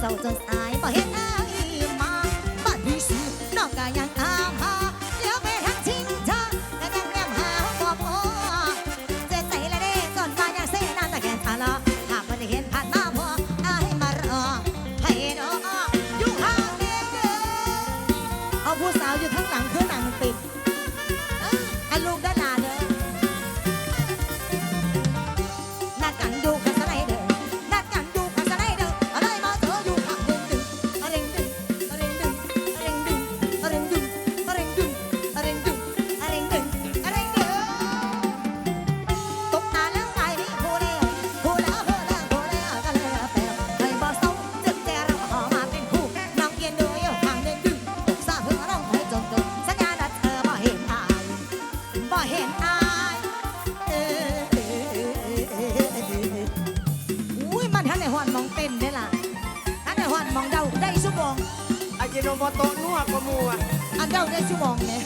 เศร้าจนสายบ่เห็นหน้าอีมาบัดนี้สิน้องก็ยังอามหาแล้วแม่ทั้งชิงเาแต่นั่งแนมหาบ่พอเจ็บใจและเด้จนมายังเสียน้ตาแก่ทะเลาะหากวันเห็นผ่านมาพออายมารอให้น้องอยู่ห้างเด้อเอาผู้สาวอยู่ทั้งหลังเพื่อหนังติด เห็นอายเออเออเออเออเอออุ้ยมันทันในหอนมองเต้นได้ล่ะทันในหอนมองเดาได้ชั่วโมงอาจิโนโมโตะนัวกว่าหมูอะอันเดาได้ชั่วโมงเนี่ย